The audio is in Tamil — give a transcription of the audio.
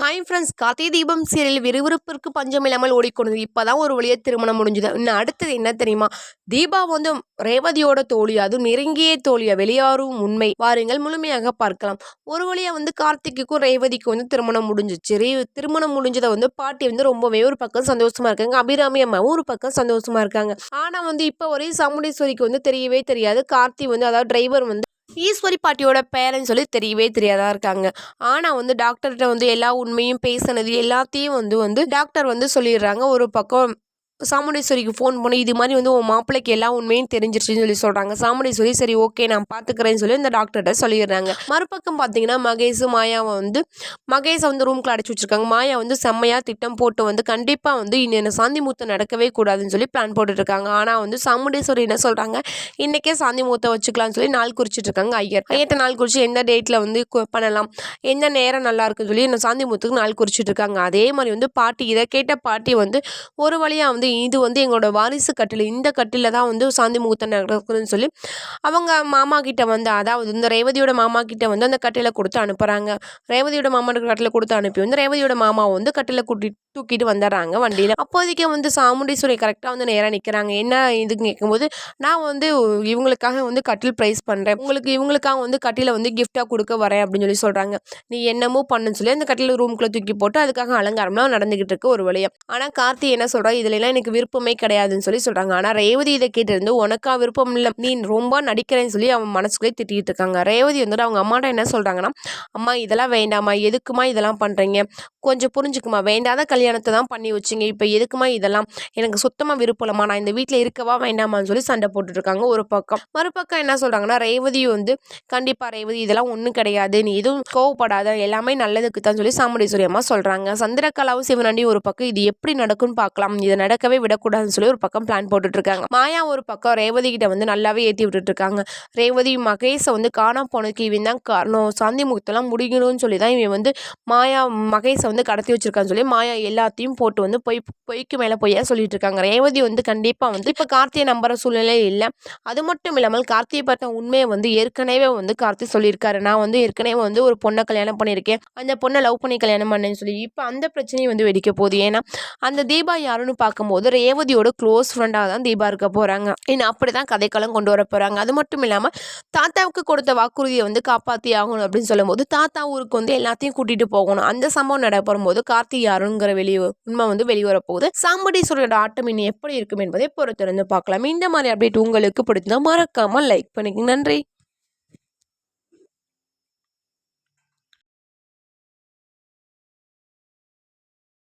Hi friends Karthigai Deepam serial விறுவிறுப்பிற்கு பஞ்சம் இல்லாமல் ஓடிக்கொண்டது. இப்போ தான் ஒரு வழியாக திருமணம் முடிஞ்சுது. இன்னும் அடுத்தது என்ன தெரியுமா? தீபா வந்து ரேவதியோட தோழி அதுவும் நெருங்கிய தோழியா வெளியாரும் உண்மை. வாருங்கள் முழுமையாக பார்க்கலாம். ஒரு வழியாக வந்து கார்த்திக்குக்கும் ரேவதிக்கும் வந்து திருமணம் முடிஞ்சிச்சு. ரே திருமணம் முடிஞ்சதை வந்து பாட்டி வந்து ரொம்பவே ஒரு பக்கம் சந்தோஷமா இருக்காங்க. அபிராமி அம்மாவும் ஒரு பக்கம் சந்தோஷமா இருக்காங்க. ஆனால் வந்து இப்போ ஒரே சாமுண்டீஸ்வரிக்கு வந்து தெரியவே தெரியாது. கார்த்தி வந்து அதாவது டிரைவர் வந்து ஈஸ்வரி பாட்டியோட பேரன்னு சொல்லி தெரியவே தெரியாதா இருக்காங்க. ஆனால் வந்து டாக்டர்கிட்ட வந்து எல்லா உண்மையும் பேசினது எல்லாத்தையும் வந்து வந்து டாக்டர் வந்து சொல்லிடுறாங்க. ஒரு பக்கம் சாமுண்டேஸ்வரிக்கு ஃபோன் பண்ணி இது மாதிரி வந்து உன் மாப்பிள்ளைக்கு எல்லா உண்மையும் தெரிஞ்சிருச்சுன்னு சொல்லி சொல்கிறாங்க சாமுண்டேஸ்வரி சரி ஓகே நான் பார்த்துக்கிறேன்னு சொல்லி இந்த டாக்டர்கிட்ட சொல்லிடுறாங்க. மறுபக்கம் பார்த்தீங்கன்னா மகேஷ் மாயாவை வந்து மகேஷை வந்து ரூம்க்கு அடைச்சி வச்சிருக்காங்க. மாயா வந்து செம்மையாக திட்டம் போட்டு வந்து கண்டிப்பாக வந்து இன்னும் சாந்தி மூத்தம் நடக்கவே கூடாதுன்னு சொல்லி பிளான் போட்டுட்ருக்காங்க ஆனால் வந்து சாமுண்டேஸ்வரி என்ன சொல்கிறாங்க இன்றைக்கே சாந்தி மூத்தம் வச்சுக்கலாம்னு சொல்லி நாள் குறிச்சிட்டு இருக்காங்க ஐயர். ஐயர்கிட்ட நாள் குறித்து எந்த டேட்டில் வந்து பண்ணலாம்? எந்த நேரம் நல்லா இருக்குன்னு சொல்லி இந்த சாந்தி மூத்துக்கு நாள் குறிச்சிட்டு இருக்காங்க. அதே மாதிரி வந்து பாட்டி இதை கேட்ட பாட்டி வந்து ஒரு வழியாக வந்து இது வந்து எங்களோட வாரிசு கட்டில். இந்த கட்டில் தான் வந்து சாந்தி முகூர்த்தம் நடக்குதுன்னு சொல்லி அவங்க மாமா கிட்ட வந்து அதாவது இந்த ரேவதியோட மாமா கிட்ட வந்து அந்த கட்டில கொடுத்து அனுப்புகிறாங்க ரேவதியோட மாமா கட்டில கொடுத்து அனுப்பி வந்து ரேவதியோட மாமா வந்து கட்டில கூட்டி தூக்கிட்டு வந்துடுறாங்க வண்டியில். அப்போதைக்கு வந்து சாமுண்டீஸ்வரி கரெக்டாக வந்து நேராக நிற்கிறாங்க என்ன இதுன்னு கேட்கும்போது நான் வந்து இவங்களுக்காக வந்து கட்டில் ப்ரைஸ் பண்ணுறேன் உங்களுக்கு இவங்களுக்காக வந்து கட்டில வந்து கிஃப்டாக கொடுக்க வரேன் அப்படின்னு சொல்லி சொல்கிறாங்க நீ என்னமோ பண்ணுன்னு சொல்லி அந்த கட்டில் ரூம்குள்ளே தூக்கி போட்டு அதுக்காக அலங்காரம்லாம் நடந்துக்கிட்டு இருக்கு ஒரு வழியாக ஆனால் கார்த்தி என்ன சொல்கிறா இதுலலாம் எனக்கு விருப்பமே கிடையாதுன்னு சொல்லி சொல்கிறாங்க ஆனால் ரேவதி இதை கேட்டிருந்து உனக்கா விருப்பம் இல்லை. நீ ரொம்ப நடிக்கிறேன்னு சொல்லி அவன் மனசுக்குள்ளே திட்டிகிட்டு இருக்காங்க. ரேவதி வந்துட்டு அவங்க அம்மாட்ட என்ன சொல்கிறாங்கன்னா அம்மா இதெல்லாம் வேண்டாமா எதுக்குமா இதெல்லாம் பண்ணுறீங்க கொஞ்சம் புரிஞ்சுக்குமா வேண்டாத கல்யாணத்தை தான் பண்ணி வச்சிங்க. இப்போ எதுக்குமா இதெல்லாம்? எனக்கு சுத்தமாக விருப்பம்மா நான் இந்த வீட்டில் இருக்கவா வேண்டாமான்னு சொல்லி சண்டை போட்டுட்ருக்காங்க ஒரு பக்கம். மறுபக்கம் என்ன சொல்கிறாங்கன்னா ரேவதி வந்து கண்டிப்பாக ரேவதி இதெல்லாம் ஒன்றும் கிடையாது. நீ எதுவும் கோவப்படாத. எல்லாமே நல்லதுக்கு தான் சொல்லி சாமுண்டீஸ்வரி அம்மா சொல்கிறாங்க சந்திரகலாவும் சிவனாண்டி ஒரு பக்கம் இது எப்படி நடக்கும்னு பார்க்கலாம். இதை நடக்கவே விடக்கூடாதுன்னு சொல்லி ஒரு பக்கம் பிளான் போட்டுட்ருக்காங்க. மாயா ஒரு பக்கம் ரேவதி கிட்ட வந்து நல்லாவே ஏற்றி விட்டுட்ருக்காங்க. ரேவதி மகேஷை வந்து காணாம போனதுக்கு இவன் தான் காரணம். சாந்தி முகத்தெல்லாம் முடிக்கணும்னு சொல்லி தான் இவன் வந்து மாயா மகேஷை வந்து கடத்தி வச்சிருக்கான்னு சொல்லி மாயா எல்லாத்தையும் போட்டு வந்து பொய் பொய்க்கு மேலே பொய்யா சொல்லிட்டு இருக்காங்க ரேவதி வந்து கண்டிப்பாக வந்து இப்போ கார்த்தியை நம்புற சூழ்நிலை இல்லை. அது மட்டும் இல்லாமல் கார்த்தியை பார்த்த உண்மையை வந்து ஏற்கனவே வந்து கார்த்தி சொல்லியிருக்காரு. நான் வந்து ஏற்கனவே வந்து ஒரு பொண்ணை கல்யாணம் பண்ணியிருக்கேன். அந்த பொண்ணை லவ் பண்ணி கல்யாணம் பண்ணேன்னு சொல்லி இப்போ அந்த பிரச்சனையும் வந்து வெடிக்க போகுது. ஏன்னா அந்த தீபா யாருன்னு பார்க்கும்போது ரேவதியோட க்ளோஸ் ஃப்ரெண்டாக தான் தீபா இருக்க போகிறாங்க ஏன்னா அப்படி தான் கதைக்களம் கொண்டு வர போகிறாங்க அது மட்டும் இல்லாமல் தாத்தாவுக்கு கொடுத்த வாக்குறுதியை வந்து காப்பாற்றி ஆகணும் அப்படின்னு சொல்லும்போது தாத்தா ஊருக்கு வந்து எல்லாத்தையும் கூட்டிகிட்டு போகணும். அந்த சம்பவம் நடைபெறும் போது கார்த்தி யாருங்கிற வெளியே உண்மை வந்து வெளிவரப்போகுது சாம்படீஸ்வரோட ஆட்டம் இனி எப்படி இருக்கும் என்பதை பொறுத்திருந்து பார்க்கலாம். இந்த மாதிரி அப்டேட் உங்களுக்கு பிடிச்சிருந்தா மறக்காமல் லைக் பண்ணிக்கங்க. நன்றி.